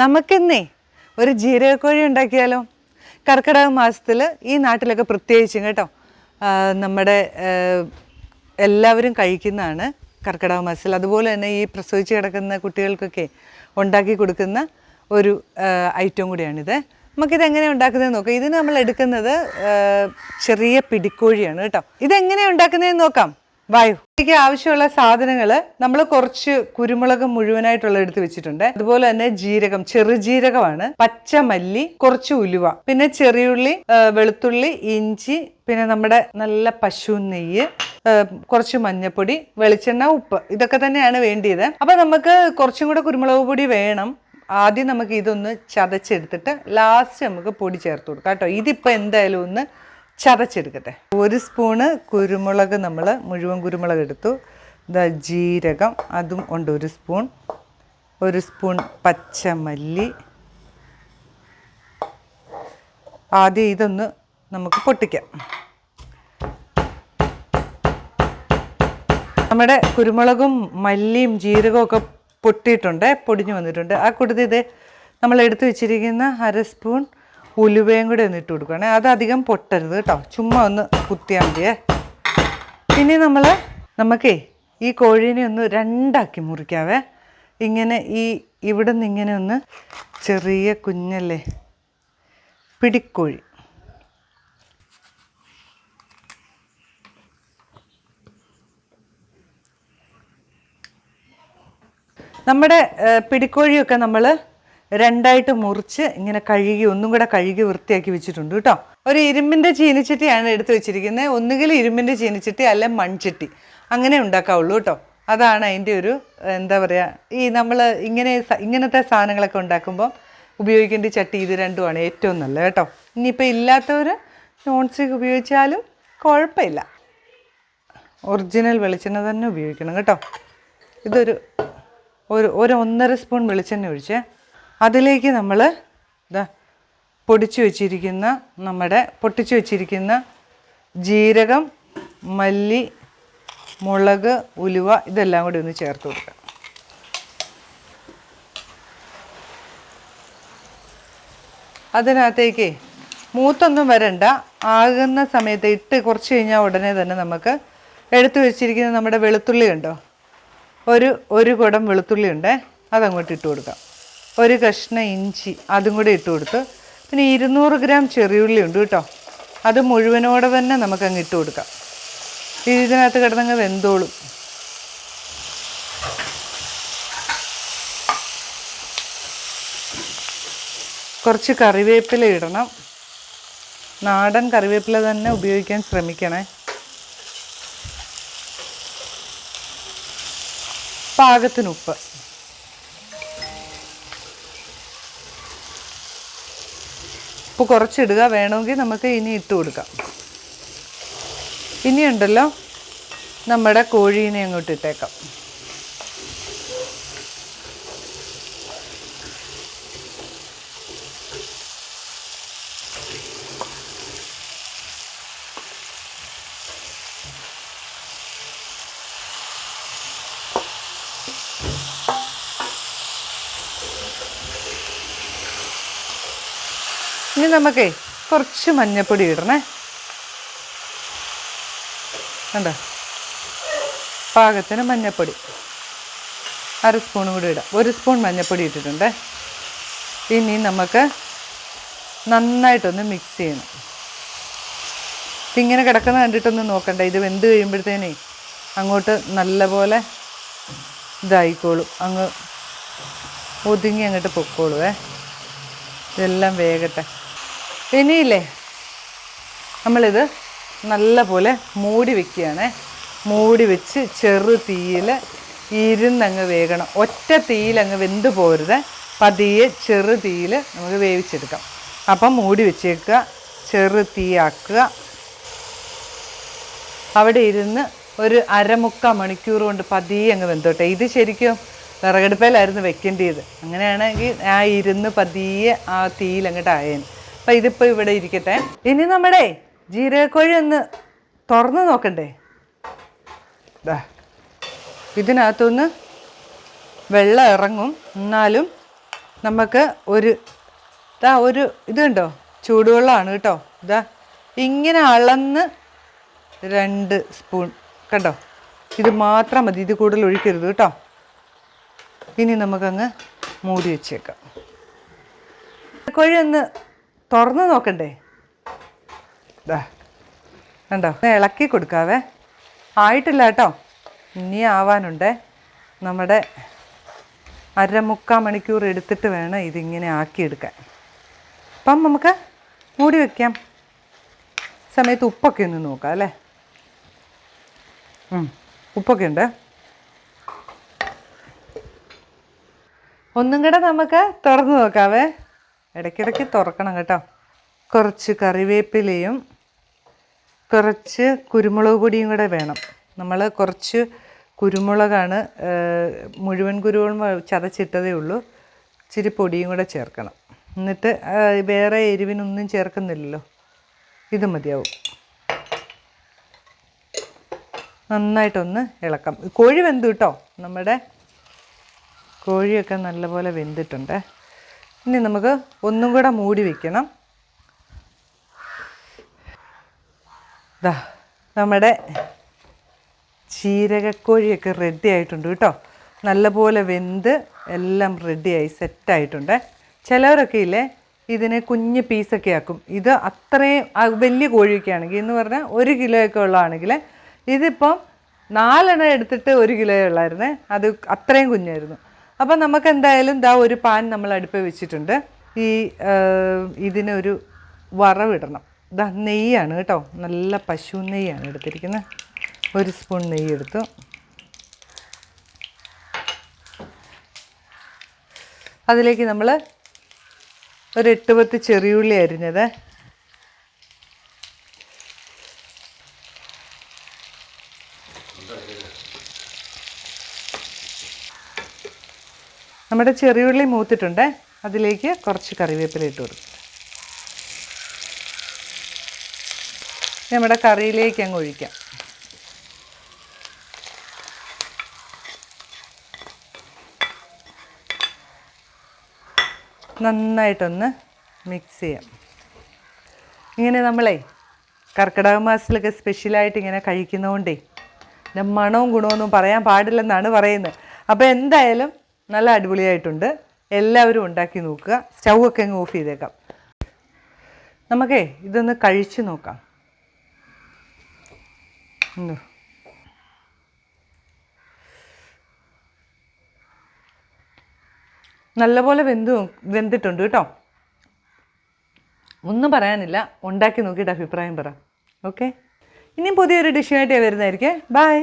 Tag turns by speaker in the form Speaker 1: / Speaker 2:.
Speaker 1: നമുക്കിന്നേ ഒരു ജീരകക്കോഴി ഉണ്ടാക്കിയാലോ? കർക്കിടക മാസത്തിൽ ഈ നാട്ടിലൊക്കെ പ്രത്യേകിച്ചും കേട്ടോ. നമ്മുടെ എല്ലാവരും കഴിക്കുന്നതാണ് കർക്കിടക മാസത്തിൽ. അതുപോലെ തന്നെ ഈ പ്രസവിച്ച് കിടക്കുന്ന കുട്ടികൾക്കൊക്കെ ഉണ്ടാക്കി കൊടുക്കുന്ന ഒരു ഐറ്റം കൂടിയാണിത്. നമുക്കിത് എങ്ങനെ ഉണ്ടാക്കുന്നത് നോക്കാം. ഇതിന് നമ്മൾ എടുക്കുന്നത് ചെറിയ പിടിക്കോഴിയാണ് കേട്ടോ. ഇതെങ്ങനെ ഉണ്ടാക്കുന്നതെന്ന് നോക്കാം. വായു. എനിക്ക് ആവശ്യമുള്ള സാധനങ്ങൾ നമ്മൾ കുറച്ച് കുരുമുളക് മുഴുവനായിട്ടുള്ള എടുത്ത് വെച്ചിട്ടുണ്ട്. അതുപോലെ തന്നെ ജീരകം ചെറുജീരകമാണ് പച്ചമല്ലി കുറച്ച് ഉലുവ പിന്നെ ചെറിയുള്ളി വെളുത്തുള്ളി ഇഞ്ചി പിന്നെ നമ്മുടെ നല്ല പശു നെയ്യ് കുറച്ച് മഞ്ഞപ്പൊടി വെളിച്ചെണ്ണ ഉപ്പ് ഇതൊക്കെ തന്നെയാണ് വേണ്ടിയത്. അപ്പൊ നമുക്ക് കുറച്ചും കൂടെ കുരുമുളക് പൊടി വേണം. ആദ്യം നമുക്ക് ഇതൊന്ന് ചതച്ചെടുത്തിട്ട് ലാസ്റ്റ് നമുക്ക് പൊടി ചേർത്ത് കൊടുക്കാം കേട്ടോ. ഇതിപ്പോൾ എന്തായാലും ഒന്ന് ചതച്ചെടുക്കട്ടെ. ഒരു സ്പൂണ് കുരുമുളക് നമ്മൾ മുഴുവൻ കുരുമുളക് എടുത്തു. ഇതാ ജീരകം അതും ഉണ്ട് ഒരു സ്പൂൺ. ഒരു സ്പൂൺ പച്ചമല്ലി. ആദ്യം ഇതൊന്ന് നമുക്ക് പൊട്ടിക്കാം. നമ്മുടെ കുരുമുളകും മല്ലിയും ജീരകവും ഒക്കെ പൊട്ടിയിട്ടുണ്ട് പൊടിഞ്ഞു വന്നിട്ടുണ്ട്. ആ കൂട്ടത്തിൽ ഇത് നമ്മൾ എടുത്തു വെച്ചിരിക്കുന്ന അര സ്പൂൺ ഉലുവയും കൂടെ ഒന്ന് ഇട്ട് കൊടുക്കുകയാണെ അത് അധികം പൊട്ടരുത് കേട്ടോ. ചുമ്മാ ഒന്ന് കുത്തിയാൽ മതിയേ. പിന്നെ നമ്മൾ നമുക്കേ ഈ കോഴീനെ ഒന്ന് രണ്ടാക്കി മുറിക്കാവേ. ഇങ്ങനെ ഈ ഇവിടെ നിന്ന് ഇങ്ങനെ ഒന്ന് ചെറിയ കുഞ്ഞല്ലേ പിടിക്കോഴി. നമ്മുടെ പിടിക്കോഴിയൊക്കെ നമ്മൾ രണ്ടായിട്ട് മുറിച്ച് ഇങ്ങനെ കഴുകി ഒന്നും കൂടെ കഴുകി വൃത്തിയാക്കി വെച്ചിട്ടുണ്ട് കേട്ടോ. ഒരു ഇരുമ്പിന്റെ ചീനിച്ചട്ടിയാണ് എടുത്തു വെച്ചിരിക്കുന്നത്. ഒന്നുകിൽ ഇരുമ്പിന്റെ ചീനിച്ചട്ടി അല്ല മൺചട്ടി. അങ്ങനെ ഉണ്ടാക്കാവുള്ളൂ കേട്ടോ. അതാണ് അതിന്റെ ഒരു എന്താ പറയുക ഈ നമ്മൾ ഇങ്ങനെ ഇങ്ങനത്തെ സാധനങ്ങളൊക്കെ ഉണ്ടാക്കുമ്പോൾ ഉപയോഗിക്കേണ്ട ചട്ടി ഇത് രണ്ടുമാണ് ഏറ്റവും നല്ലത് കേട്ടോ. ഇനിയിപ്പോൾ ഇല്ലാത്തവർ നോൺ സ്റ്റിക്ക് ഉപയോഗിച്ചാലും കുഴപ്പമില്ല. ഒറിജിനൽ വെളിച്ചെണ്ണ തന്നെ ഉപയോഗിക്കണം കേട്ടോ. ഇതൊരു ഒരു ഒരു ഒന്നര സ്പൂൺ വെളിച്ചെണ്ണ ഒഴിച്ച്. അതിലേക്ക് നമ്മൾ ഇതാ പൊടിച്ചു വച്ചിരിക്കുന്ന നമ്മുടെ പൊട്ടിച്ചു വച്ചിരിക്കുന്ന ജീരകം മല്ലി മുളക് ഉലുവ ഇതെല്ലാം കൂടി ഒന്ന് ചേർത്ത് കൊടുക്കുക അതിനകത്തേക്ക് മൂത്തൊന്നും വരണ്ട ആകുന്ന സമയത്ത് ഇട്ട് കുറച്ച് കഴിഞ്ഞാൽ ഉടനെ തന്നെ നമുക്ക് എടുത്തു വെച്ചിരിക്കുന്ന നമ്മുടെ വെളുത്തുള്ളി ഉണ്ടോ? ഒരു ഒരു കുടം വെളുത്തുള്ളി ഉണ്ട് അതങ്ങോട്ട് ഇട്ട് കൊടുക്കാം. ഒരു കഷ്ണം ഇഞ്ചി അതും കൂടി ഇട്ട് കൊടുത്ത് പിന്നെ ഇരുന്നൂറ് ഗ്രാം ചെറിയുള്ളി ഉണ്ട് കേട്ടോ. അത് മുഴുവനോടെ തന്നെ നമുക്കങ്ങ് ഇട്ട് കൊടുക്കാം. ഇതിനകത്ത് കിടന്നങ്ങ് വെന്തോളും. കുറച്ച് കറിവേപ്പില ഇടണം. നാടൻ കറിവേപ്പില തന്നെ ഉപയോഗിക്കാൻ ശ്രമിക്കണേ. പാകത്തിന് ഉപ്പ്. ഉപ്പ് കുറച്ചിടുക. വേണമെങ്കിൽ നമുക്ക് ഇനി ഇട്ട് കൊടുക്കാം. ഇനിയുണ്ടല്ലോ നമ്മുടെ കോഴീനെ അങ്ങോട്ട് ഇട്ടേക്കാം. നമുക്കേ കുറച്ച് മഞ്ഞപ്പൊടി ഇടണേ. കണ്ടോ? പാകത്തിന് മഞ്ഞപ്പൊടി. അര സ്പൂണും കൂടി ഇടാം. ഒരു സ്പൂൺ മഞ്ഞപ്പൊടി ഇട്ടിട്ടുണ്ട്. ഇനി നമുക്ക് നന്നായിട്ടൊന്ന് മിക്സ് ചെയ്യണം. ഇതിങ്ങനെ കിടക്കുന്ന കണ്ടിട്ടൊന്നും നോക്കണ്ട. ഇത് വെന്ത് കഴിയുമ്പോഴത്തേനേ അങ്ങോട്ട് നല്ലപോലെ ഇതായിക്കോളും. അങ്ങ് ഒതുങ്ങി അങ്ങോട്ട് പൊക്കോളുവേ. ഇതെല്ലാം വേകട്ടെ. ഇനിയില്ലേ? നമ്മളിത് നല്ലപോലെ മൂടി വെക്കുകയാണ്. മൂടി വെച്ച് ചെറു തീയിൽ ഇരുന്നങ്ങ് വേകണം. ഒറ്റ തീയിൽ അങ്ങ് വെന്ത് പോരുത്. പതിയെ ചെറു തീയിൽ നമുക്ക് വേവിച്ചെടുക്കാം. അപ്പം മൂടി വെച്ചേക്കുക. ചെറു തീയാക്കുക അവിടെ ഇരുന്ന് ഒരു അരമുക്കാൽ മണിക്കൂർ കൊണ്ട് പതിയെ അങ്ങ് വെന്തോട്ടെ. ഇത് ശരിക്കും വിറകടുപ്പയിലായിരുന്നു വെക്കേണ്ടത് അങ്ങനെയാണെങ്കിൽ ആ ഇരുന്ന് പതിയെ ആ തീയിൽ അങ്ങോട്ട് ആയേന്. അപ്പം ഇതിപ്പോൾ ഇവിടെ ഇരിക്കട്ടെ. ഇനി നമ്മുടെ ജീരകക്കോഴി ഒന്ന് തുറന്ന് നോക്കണ്ടേ. ഇതിനകത്തുനിന്ന് വെള്ളം ഇറങ്ങും. എന്നാലും നമുക്ക് ഒരു ഇതാ ഒരു ഇതുണ്ടോ ചൂടുവെള്ളമാണ് കേട്ടോ. ഇതാ ഇങ്ങനെ അളന്ന് രണ്ട് സ്പൂൺ കണ്ടോ? ഇത് മാത്രം മതി ഇത് കൂടുതൽ ഒഴിക്കരുത് കേട്ടോ. ഇനി നമുക്കങ്ങ് മൂടി വെച്ചേക്കാം. കോഴി ഒന്ന് തുറന്ന് നോക്കണ്ടേ? കണ്ടോ? ഇളക്കി കൊടുക്കാവേ. ആയിട്ടില്ല കേട്ടോ. ഇനി ആവാനുണ്ടേ. നമ്മുടെ അരമുക്കാൽ മണിക്കൂർ എടുത്തിട്ട് വേണം ഇതിങ്ങനെ ആക്കിയെടുക്കാൻ. അപ്പം നമുക്ക് മൂടി വയ്ക്കാം സമയത്ത് ഉപ്പൊക്കെ ഒന്ന് നോക്കാം അല്ലേ? ഉപ്പൊക്കെ ഉണ്ട്. ഒന്നും കൂടെ നമുക്ക് തുറന്ന് നോക്കാവേ. ഇടയ്ക്കിടയ്ക്ക് തുറക്കണം കേട്ടോ. കുറച്ച് കറിവേപ്പിലയും കുറച്ച് കുരുമുളക് പൊടിയും കൂടെ വേണം. നമ്മൾ കുറച്ച് കുരുമുളകാണ് മുഴുവൻ കുരുമുളകും ചതച്ചിട്ടതേ ഉള്ളൂ. ഇച്ചിരി പൊടിയും കൂടെ ചേർക്കണം. എന്നിട്ട് വേറെ എരിവിനൊന്നും ചേർക്കുന്നില്ലല്ലോ. ഇത് മതിയാവും. നന്നായിട്ടൊന്ന് ഇളക്കാം. കോഴി വെന്തു കേട്ടോ. നമ്മുടെ കോഴിയൊക്കെ നല്ലപോലെ വെന്തിട്ടുണ്ട്. ഇനി നമുക്ക് ഒന്നും കൂടെ മൂടി വെക്കണം. ദാ നമ്മുടെ ചീരകക്കോഴിയൊക്കെ റെഡി ആയിട്ടുണ്ട് കേട്ടോ. നല്ലപോലെ വെന്ത് എല്ലാം റെഡിയായി സെറ്റായിട്ടുണ്ട് ചിലവരൊക്കെ ഇല്ലേ ഇതിനെ കുഞ്ഞ് പീസൊക്കെ ആക്കും. ഇത് അത്രയും വലിയ കോഴിയൊക്കെ ആണെങ്കിൽ എന്ന് പറഞ്ഞാൽ ഒരു കിലോയൊക്കെ ഉള്ളതാണെങ്കിൽ ഇതിപ്പം നാലെണ്ണം എടുത്തിട്ട് ഒരു കിലോ ഉള്ളായിരുന്നേ. അത് അത്രയും കുഞ്ഞായിരുന്നു. അപ്പം നമുക്ക് എന്തായാലും ദാ ഒരു പാൻ നമ്മൾ അടുപ്പ് വെച്ചിട്ടുണ്ട്. ഈ ഇതിനൊരു വറവിടണം ദാ നെയ്യാണ് കേട്ടോ. നല്ല പശു നെയ്യാണ് എടുത്തിരിക്കുന്നത് ഒരു സ്പൂൺ നെയ്യ് എടുത്തു. അതിലേക്ക് നമ്മൾ ഒരു എട്ട് പത്ത് ചെറിയുള്ളി അരിഞ്ഞത്. നമ്മുടെ ചെറിയുള്ളി മൂത്തിട്ടുണ്ട്. അതിലേക്ക് കുറച്ച് കറിവേപ്പില ഇട്ട് കൊടുക്കും. നമ്മുടെ കറിയിലേക്ക് അങ്ങ് ഒഴിക്കാം. നന്നായിട്ടൊന്ന് മിക്സ് ചെയ്യാം. ഇങ്ങനെ നമ്മളെ കർക്കിടക മാസത്തിലൊക്കെ സ്പെഷ്യലായിട്ട് ഇങ്ങനെ കഴിക്കുന്നതുകൊണ്ടേ മണവും ഗുണമൊന്നും പറയാൻ പാടില്ലെന്നാണ് പറയുന്നത്. അപ്പോൾ എന്തായാലും നല്ല അടിപൊളിയായിട്ടുണ്ട്. എല്ലാവരും ഉണ്ടാക്കി നോക്കുക. സ്റ്റൗ ഒക്കെ അങ്ങ് ഓഫ് ചെയ്തേക്കാം. നമുക്കേ ഇതൊന്ന് കഴിച്ച് നോക്കാം. നല്ലപോലെ വെന്തു വെന്തിട്ടുണ്ട് കേട്ടോ. ഒന്നും പറയാനില്ല. ഉണ്ടാക്കി നോക്കിയിട്ട് അഭിപ്രായം പറ. ഓക്കെ? ഇനിയും പുതിയൊരു ഡിഷുമായിട്ട് വരുന്നതായിരിക്കേ. ബൈ.